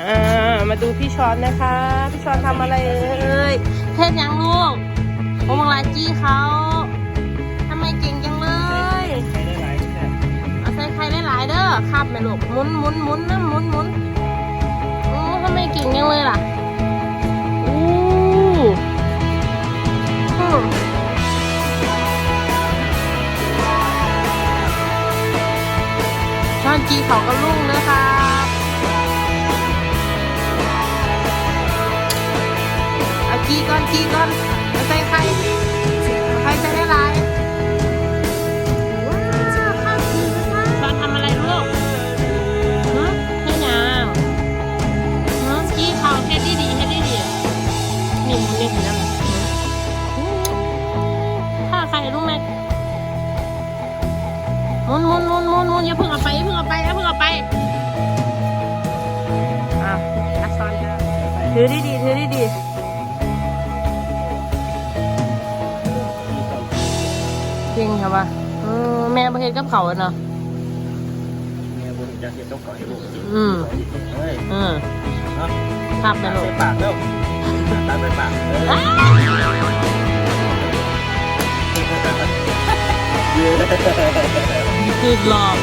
อ่ามาดูพี่ช้อนนะคะ พี่ช้อนทำอะไรเอ่ยเทศยังลูกโอมังลาจี้เขาทำไมเก่งจังเลยใช้ได้หลายแบบเอาใส่ไข่หลายๆเด้อครับแม่ลูกหมุนหมุนหมุนนะหมุนหมุนโอ้ทำไมเก่งจังเลยล่ะอู้อืมช้อนจีเขาก็ลุ่งนะครั บเอาจีก่อนจีก่อนเอาใส่ไข่ไข่ใส่ได้หลายว้าวข้าวจีนะคะช้อนทำอะไรลูกฮะให้ยาวฮะจีเขาเฮ็ดดีดีๆเฮ็ดดีดีๆนี่มันเล่นอยู่นั่นถ้าใครรู้ไหมหมุนหมุนหมุนหมุนหมุนอย่าเพิ่งเอาไปอย่าเพิ่งเอาไปอย่าเพิ่งเอาไปอะอะซ้อนกันถือดีดีๆถือดีดี ๆจริงค่ะปะเออแม่ประเทศกับเขาอะเนาะเนี่ยบุญจะเก็บต้องก่อนให้บุญอืมเฮ้ยเออเนาะครับนะตัดลูไปกปากเร็วตัดไปปากเอออ้าวเย้คือหลอก